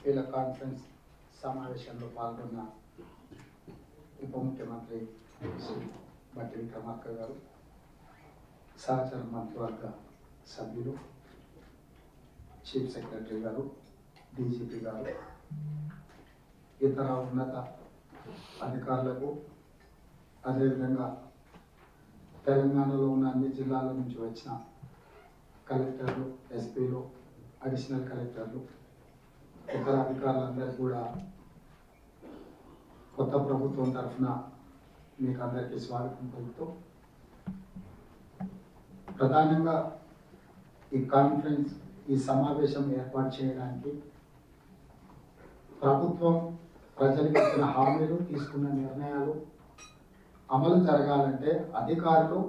ఎస్పీల conference సమావేశంలో పాల్గొన్న ఉప ముఖ్యమంత్రి బట్టి విక్రమార్క గారు సహచర మంత్రివర్గ సభ్యులు చీఫ్ సెక్రటరీ గారు డీజీపీ గారు ఇతర ఉన్నత అధికారులకు అదేవిధంగా తెలంగాణలో ఉన్న అన్ని జిల్లాల నుంచి వచ్చిన కలెక్టర్లు ఎస్పీలు అడిషనల్ కలెక్టర్లు ఇతర అధికారులందరికీ కూడా కొత్త ప్రభుత్వం తరఫున మీకు అందరికీ స్వాగతం పలుకుతూ ప్రధానంగా ఈ కాన్ఫరెన్స్ ఈ సమావేశం ఏర్పాటు చేయడానికి ప్రభుత్వం ప్రజలకు ఇచ్చిన హామీలు తీసుకున్న నిర్ణయాలు అమలు జరగాలంటే అధికారులు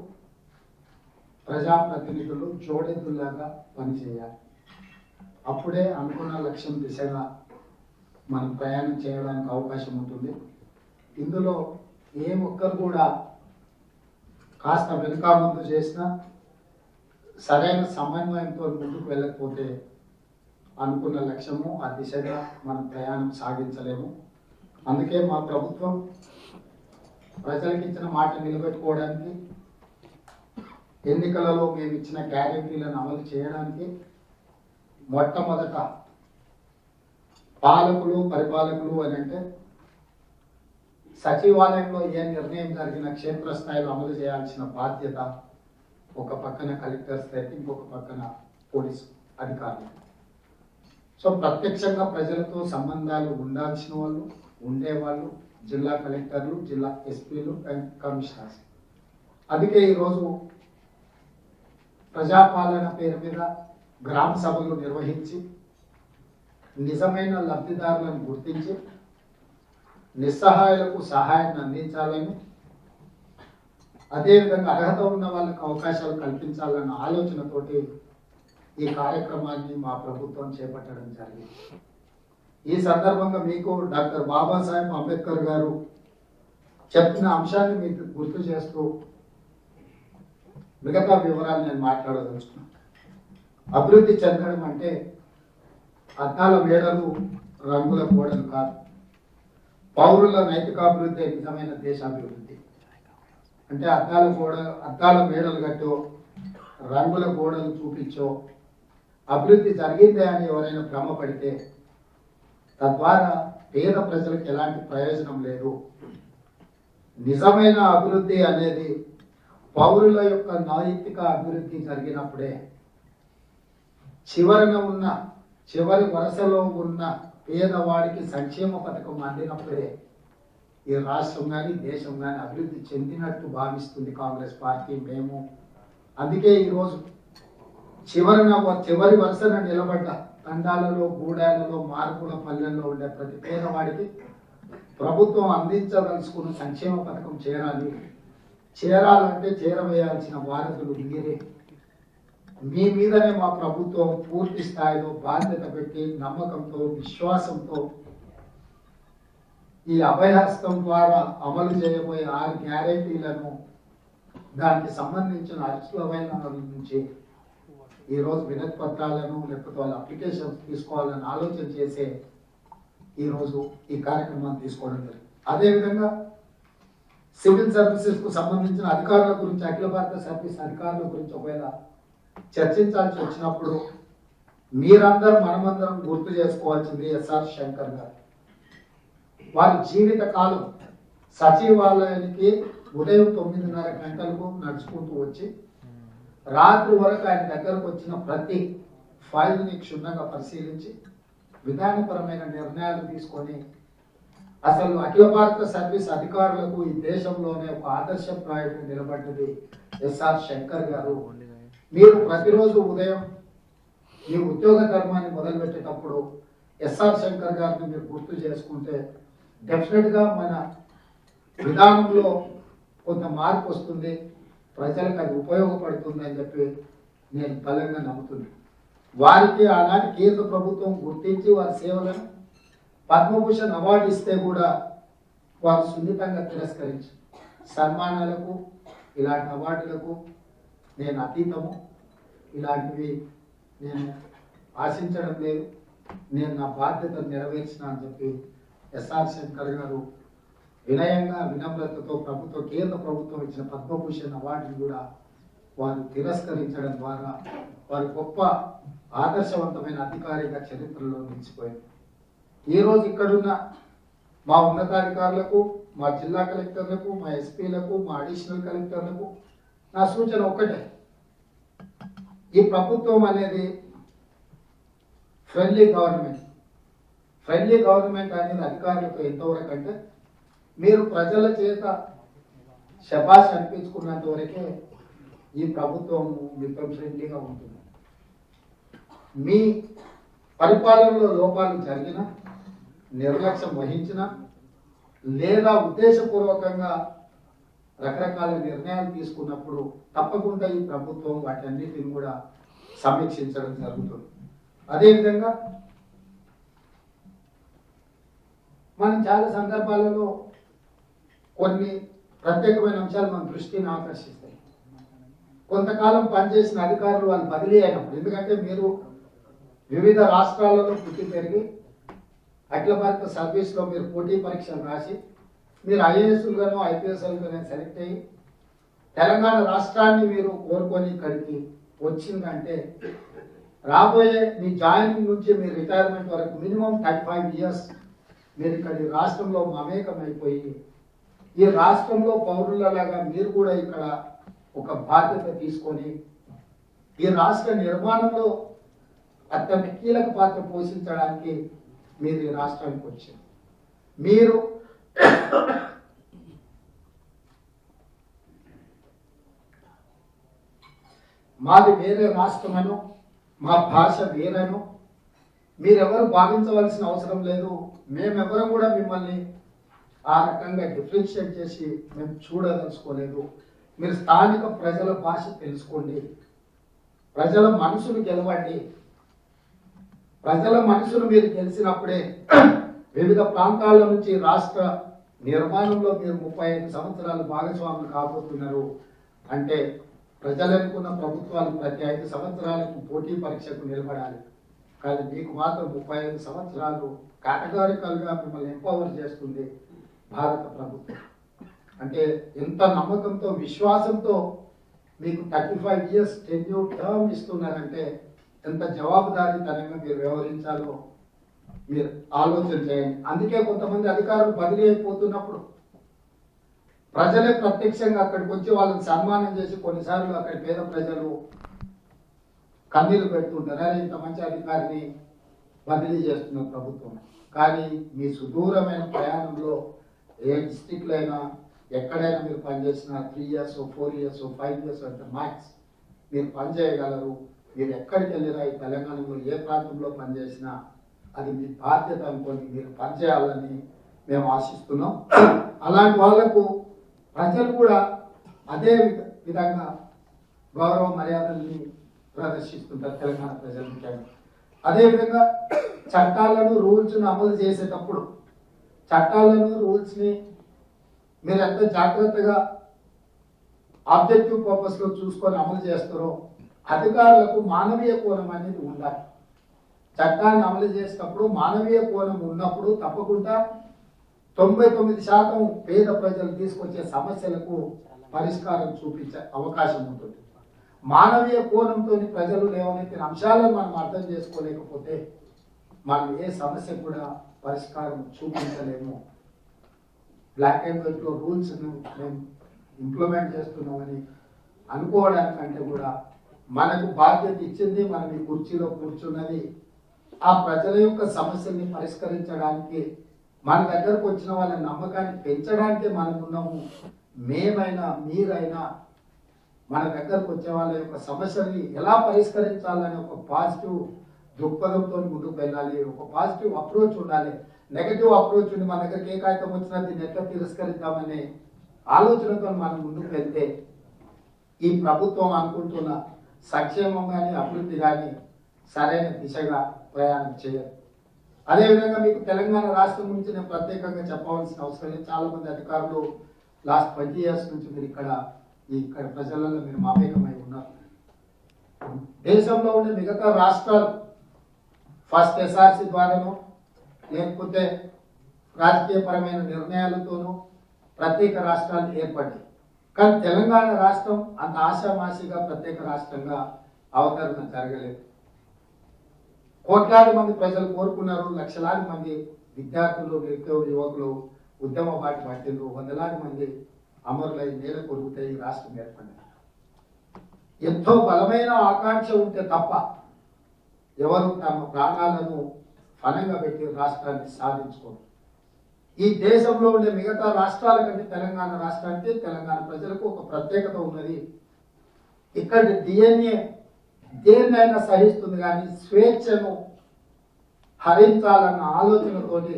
ప్రజాప్రతినిధులు జోడెద్దులాగా పనిచేయాలి. అప్పుడే అనుకున్న లక్ష్యం దిశగా మనం ప్రయాణం చేయడానికి అవకాశం ఉంటుంది. ఇందులో ఏ ఒక్కరు కూడా కాస్త వెనుక ముందు చేసినా సరైన సమన్వయంతో ముందుకు వెళ్ళకపోతే అనుకున్న లక్ష్యము ఆ దిశగా మనం ప్రయాణం సాగించలేము. అందుకే మా ప్రభుత్వం ప్రజలకు ఇచ్చిన మాట నిలబెట్టుకోవడానికి ఎన్నికలలో మేము ఇచ్చిన గ్యారెంటీలను అమలు చేయడానికి మొట్టమొదట పాలకులు పరిపాలకులు అని అంటే సచివాలయంలో ఏ నిర్ణయం జరిగిన క్షేత్రస్థాయిలో అమలు చేయాల్సిన బాధ్యత ఒక పక్కన కలెక్టర్స్ అయితే ఇంకొక పక్కన పోలీసు అధికారులు. సో ప్రత్యక్షంగా ప్రజలతో సంబంధాలు ఉండాల్సిన వాళ్ళు ఉండేవాళ్ళు జిల్లా కలెక్టర్లు జిల్లా ఎస్పీలు అండ్ కమిషనర్స్. అందుకే ఈరోజు ప్రజాపాలన పేరు మీద గ్రామ సభలు నిర్వహించి నిజమైన లబ్ధిదారులను గుర్తించి నిస్సహాయులకు సహాయాన్ని అందించాలని అదేవిధంగా అర్హత ఉన్న వాళ్ళకి అవకాశాలు కల్పించాలన్న ఆలోచనతోటి ఈ కార్యక్రమాన్ని మా ప్రభుత్వం చేపట్టడం జరిగింది. ఈ సందర్భంగా మీకు డాక్టర్ బాబాసాహెబ్ అంబేద్కర్ గారు చెప్పిన అంశాన్ని మీకు గుర్తు చేస్తూ మిగతా వివరాలు నేను మాట్లాడదలుచుకున్నాను. అభివృద్ధి చెందడం అంటే అద్దాల మేడలు రంగుల గోడలు కాదు. పౌరుల నైతికాభివృద్ధి నిజమైన దేశాభివృద్ధి? అంటే అద్దాల గోడ అద్దాల మేడలు కట్టో రంగుల గోడలు చూపించో అభివృద్ధి జరిగిందే అని ఎవరైనా భ్రమపడితే తద్వారా పేద ప్రజలకు ఎలాంటి ప్రయోజనం లేదు. నిజమైన అభివృద్ధి అనేది పౌరుల యొక్క నైతిక అభివృద్ధి జరిగినప్పుడే చివరన ఉన్న చివరి వరుసలో ఉన్న పేదవాడికి సంక్షేమ పథకం అందినప్పుడే ఈ రాష్ట్రం కానీ దేశం కానీ అభివృద్ధి చెందినట్టు భావిస్తుంది కాంగ్రెస్ పార్టీ మేము. అందుకే ఈరోజు చివరన చివరి వరుసన నిలబడ్డ తండాలలో గూడాలలో మార్పుల పల్లెల్లో ఉండే ప్రతి పేదవాడికి ప్రభుత్వం అందించదలుచుకున్న సంక్షేమ పథకం చేరాలి. చేరాలంటే చేరవేయాల్సిన వారసులు మీరే. మీ మీదనే మా ప్రభుత్వం పూర్తి స్థాయిలో బాధ్యత పెట్టి నమ్మకంతో విశ్వాసంతో ఈ అభయహస్తం ద్వారా అమలు చేయబోయే ఆరు గ్యారెంటీలను దానికి సంబంధించిన అర్చులమైన నుంచి ఈరోజు వినతి పత్రాలను లేకపోతే వాళ్ళ అప్లికేషన్స్ తీసుకోవాలని ఆలోచన చేసే ఈరోజు ఈ కార్యక్రమాన్ని తీసుకోవడం జరిగింది. అదేవిధంగా సివిల్ సర్వీసెస్కు సంబంధించిన అధికారుల గురించి అఖిల భారత సర్వీస్ అధికారుల గురించి ఒకవేళ చర్చించాల్సి వచ్చినప్పుడు మీరందరూ మనమందరం గుర్తు చేసుకోవాల్సింది ఎస్ఆర్ శంకర్ గారు. వారి జీవిత కాలం సచివాలయానికి ఉదయం తొమ్మిదిన్నర గంటలకు నడుచుకుంటూ వచ్చి రాత్రి వరకు ఆయన దగ్గరకు వచ్చిన ప్రతి ఫైల్ని క్షుణ్ణంగా పరిశీలించి విధానపరమైన నిర్ణయాలు తీసుకొని అసలు అఖిల భారత సర్వీస్ అధికారులకు ఈ దేశంలోనే ఒక ఆదర్శప్రాయంగా నిలబడ్డది ఎస్ఆర్ శంకర్ గారు. మీరు ప్రతిరోజు ఉదయం మీ ఉద్యోగ కర్మాన్ని మొదలుపెట్టేటప్పుడు ఎస్ఆర్ శంకర్ గారిని మీరు గుర్తు చేసుకుంటే డెఫినెట్గా మన విధానంలో కొంత మార్పు వస్తుంది. ప్రజలకు అది ఉపయోగపడుతుంది అని చెప్పి నేను బలంగా నమ్ముతున్నాను. వారికి ఆనాటి కేంద్ర ప్రభుత్వం గుర్తించి వారి సేవలను పద్మభూషణ్ అవార్డు ఇస్తే కూడా వారు సున్నితంగా తిరస్కరించి సన్మానాలకు ఇలాంటి అవార్డులకు నేను అతీతము. ఇలాంటివి నేను ఆశించడం లేదు. నేను నా బాధ్యత నెరవేర్చిన అని చెప్పి ఎస్ఆర్ శంకర్ గారు వినయంగా వినమ్రతతో ప్రభుత్వ కేంద్ర ప్రభుత్వం ఇచ్చిన పద్మభూషణ్ అవార్డును కూడా వారు తిరస్కరించడం ద్వారా వారు గొప్ప ఆదర్శవంతమైన అధికారిగా చరిత్రలో నిలిచిపోయింది ఈరోజు ఇక్కడున్న మా ఉన్నతాధికారులకు మా జిల్లా కలెక్టర్లకు మా ఎస్పీలకు మా అడిషనల్ కలెక్టర్లకు నా సూచన ఒక్కటే. ఈ ప్రభుత్వం అనేది ఫ్రెండ్లీ గవర్నమెంట్ ఫ్రెండ్లీ గవర్నమెంట్ అనేది అధికారులకు ఎంతవరకు అంటే మీరు ప్రజల చేత శబాష్ అనిపించుకున్నంత వరకే ఈ ప్రభుత్వం మీతో ఫ్రెండ్లీగా ఉంటుంది. మీ పరిపాలనలో లోపాలు జరిగిన నిర్లక్ష్యం వహించిన లేదా ఉద్దేశపూర్వకంగా రకరకాల నిర్ణయాలు తీసుకున్నప్పుడు తప్పకుండా ఈ ప్రభుత్వం వాటన్నిటిని కూడా సమీక్షించడం జరుగుతుంది. అదేవిధంగా మనం చాలా సందర్భాలలో కొన్ని ప్రత్యేకమైన అంశాలు మన దృష్టిని ఆకర్షిస్తాయి. కొంతకాలం పనిచేసిన అధికారులు వాళ్ళు బదిలీ అయినప్పుడు ఎందుకంటే మీరు వివిధ రాష్ట్రాలలో పుట్టి పెరిగి అఖిల భారత సర్వీస్లో మీరు పోటీ పరీక్షలు రాసి మీరు ఐఏఎస్లుగాను ఐపీఎస్లుగాను సెలెక్ట్ అయ్యి తెలంగాణ రాష్ట్రాన్ని మీరు కోరుకొని ఇక్కడికి వచ్చిందంటే రాబోయే మీ జాయినింగ్ నుంచి మీ రిటైర్మెంట్ వరకు మినిమం థర్టీ ఫైవ్ ఇయర్స్ మీరు ఇక్కడ ఈ రాష్ట్రంలో మమేకమైపోయి ఈ రాష్ట్రంలో పౌరులలాగా మీరు కూడా ఇక్కడ ఒక బాధ్యత తీసుకొని ఈ రాష్ట్ర నిర్మాణంలో అత్యంత కీలక పాత్ర పోషించడానికి మీరు ఈ రాష్ట్రానికి వచ్చారు. మీరు మాది వేరే రాష్ట్రమను మా భాష వేరను. మీరెవరు భావించవలసిన అవసరం లేదు. మేమెవరం కూడా మిమ్మల్ని ఆ రకంగా డిఫరెన్షియేట్ చేసి మేము చూడదలుచుకోలేదు. మీరు స్థానిక ప్రజల భాష తెలుసుకోండి. ప్రజల మనసును గెలవండి. ప్రజల మనసును మీరు గెలిచినప్పుడే వివిధ ప్రాంతాల నుంచి రాష్ట్ర నిర్మాణంలో మీరు ముప్పై ఐదు సంవత్సరాలు భాగస్వాములు కాబోతున్నారు అంటే ప్రజలనుకున్న ప్రభుత్వాలు ప్రతి ఐదు సంవత్సరాలకు పోటీ పరీక్షకు నిలబడాలి. కానీ మీకు మాత్రం ముప్పై ఐదు సంవత్సరాలు కేటగారికల్గా మిమ్మల్ని ఎంపవర్ చేస్తుంది భారత ప్రభుత్వం. అంటే ఎంత నమ్మకంతో విశ్వాసంతో మీకు thirty five years tenure term ఇస్తున్నారంటే ఎంత జవాబుదారీతనంగా మీరు వ్యవహరించాలో మీరు ఆలోచన చేయండి. అందుకే కొంతమంది అధికారులు బదిలీ అయిపోతున్నప్పుడు ప్రజలే ప్రత్యక్షంగా అక్కడికి వచ్చి వాళ్ళని సన్మానం చేసి కొన్నిసార్లు అక్కడి పేద ప్రజలు కన్నీలు పెడుతుంటారు. అరే ఇంత మంచి అధికారిని బదిలీ చేస్తున్న ప్రభుత్వం. కానీ మీ సుదూరమైన ప్రయాణంలో ఏ డిస్టిక్లో అయినా ఎక్కడైనా మీరు పనిచేసిన three years four years five years అంటే మ్యాక్స్ మీరు పనిచేయగలరు మీరు ఎక్కడికి వెళ్ళినా ఈ తెలంగాణలో ఏ ప్రాంతంలో పనిచేసినా అది మీ బాధ్యత అనుకోని మీరు పనిచేయాలని మేము ఆశిస్తున్నాం. అలాంటి వాళ్ళకు ప్రజలు కూడా అదే విధంగా గౌరవ మర్యాదల్ని ప్రదర్శిస్తుంటారు తెలంగాణ ప్రజలు ముఖ్యంగా. అదేవిధంగా చట్టాలను రూల్స్ను అమలు చేసేటప్పుడు చట్టాలను రూల్స్ని మీరు ఎంత జాగ్రత్తగా ఆబ్జెక్టివ్ పర్పస్లో చూసుకొని అమలు చేస్తారో అధికారులకు మానవీయ కోణం అనేది ఉండాలి. చట్టాన్ని అమలు చేసేటప్పుడు మానవీయ కోణం ఉన్నప్పుడు తప్పకుండా తొంభై తొమ్మిది శాతం పేద ప్రజలు తీసుకొచ్చే సమస్యలకు పరిష్కారం చూపించే అవకాశం ఉంటుంది. మానవీయ కోణంతో ప్రజలు లేవనెత్తిన అంశాలను మనం అర్థం చేసుకోలేకపోతే మనం ఏ సమస్య కూడా పరిష్కారం చూపించలేము. బ్లాక్ అండ్ వైట్లో రూల్స్ను మేము ఇంప్లిమెంట్ చేస్తున్నామని అనుకోవడానికంటే కూడా మనకు బాధ్యత ఇచ్చింది మనం ఈ కుర్చీలో కూర్చున్నది ఆ ప్రజల యొక్క సమస్యల్ని పరిష్కరించడానికి మన దగ్గరకు వచ్చిన వాళ్ళ నమ్మకాన్ని పెంచడానికి మనకున్నాము. మేమైనా మీరైనా మన దగ్గరకు వచ్చే వాళ్ళ యొక్క సమస్యల్ని ఎలా పరిష్కరించాలని ఒక పాజిటివ్ దృక్పథంతో ముందుకు వెళ్ళాలి. ఒక పాజిటివ్ అప్రోచ్ ఉండాలి. నెగటివ్ అప్రోచ్ ఉండి మన దగ్గరికి ఏ కాగితం వచ్చినా దీన్ని ఎట్లా తిరస్కరిద్దామనే ఆలోచనతో మనం ముందుకు వెళ్తే ఈ ప్రభుత్వం అనుకుంటున్న సంక్షేమం కానీ అభివృద్ధి కానీ సరైన దిశగా ప్రయాణం చేయరు అదేవిధంగా మీకు తెలంగాణ రాష్ట్రం గురించి నేను ప్రత్యేకంగా చెప్పవలసిన అవసరం లేదు. చాలామంది అధికారులు లాస్ట్ ట్వంటీ ఇయర్స్ నుంచి మీరు ఇక్కడ ఇక్కడ ప్రజలలో మీరు మమేకమై ఉన్నారు. దేశంలో ఉండే మిగతా రాష్ట్రాలు ఫస్ట్ ఎస్ఆర్సి ద్వారానో లేకపోతే రాజకీయపరమైన నిర్ణయాలతోనూ ప్రత్యేక రాష్ట్రాలు ఏర్పడ్డాయి. కానీ తెలంగాణ రాష్ట్రం అంత ఆశామాసిగా ప్రత్యేక రాష్ట్రంగా అవతరణ జరగలేదు. కోట్లాది మంది ప్రజలు కోరుకున్నారు లక్షలాది మంది విద్యార్థులు నిరుద్యోగ యువకులు ఉద్యమ బాటి పట్టిండ్రు వందలాది మంది అమరులై నేల కొరుగుతే ఈ రాష్ట్రం ఏర్పడింది ఎంతో బలమైన ఆకాంక్ష ఉంటే తప్ప ఎవరు తమ ప్రాణాలను ఫలంగా పెట్టి రాష్ట్రాన్ని సాధించుకోరు. ఈ దేశంలో ఉండే మిగతా రాష్ట్రాల కంటే తెలంగాణ రాష్ట్రానికి తెలంగాణ ప్రజలకు ఒక ప్రత్యేకత ఉన్నది. ఇక్కడ డిఎన్ఏ దేన్నైనా సహిస్తుంది కానీ స్వేచ్ఛను హరించాలన్న ఆలోచనతోటి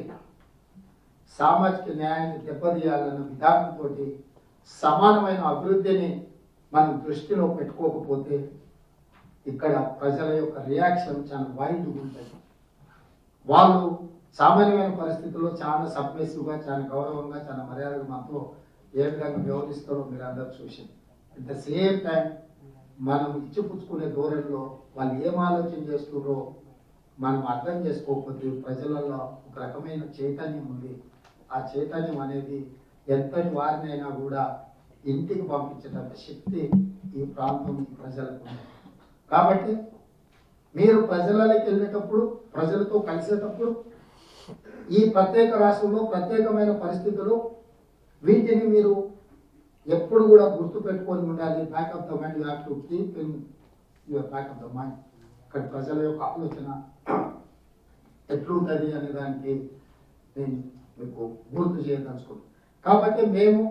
సామాజిక న్యాయాన్ని దెబ్బతీయాలన్న విధానంతో సమానమైన అభివృద్ధిని మనం దృష్టిలో పెట్టుకోకపోతే ఇక్కడ ప్రజల యొక్క రియాక్షన్ చాలా వైల్డ్గా ఉంటుంది. వాళ్ళు సామాన్యమైన పరిస్థితుల్లో చాలా సబ్మెసివ్గా చాలా గౌరవంగా చాలా మర్యాదగా మనతో ఏ విధంగా వ్యవహరిస్తారో మీరు అందరూ చూసింది అట్ ద సేమ్ టైం మనం ఇచ్చిపుచ్చుకునే ధోరణిలో వాళ్ళు ఏం ఆలోచన చేస్తున్నారో మనం అర్థం చేసుకోకపోతే ప్రజలలో ఒక రకమైన చైతన్యం ఉంది. ఆ చైతన్యం అనేది ఎంతటి వారినైనా కూడా ఇంటికి పంపించేటంత శక్తి ఈ ప్రాంతం ప్రజలకు కాబట్టి మీరు ప్రజలకి వెళ్ళేటప్పుడు ప్రజలతో కలిసేటప్పుడు ఈ ప్రత్యేక రాష్ట్రంలో ప్రత్యేకమైన పరిస్థితులు వీటిని మీరు ఎప్పుడు కూడా గుర్తు పెట్టుకొని ఉండాలి. Back of the mind you have to keep in your back of the mind ఇక్కడ ప్రజల యొక్క ఆలోచన ఎట్లుంటుంది అనే దానికి నేను మీకు గుర్తు చేయదలుచుకుంటున్నాను కాబట్టి మేము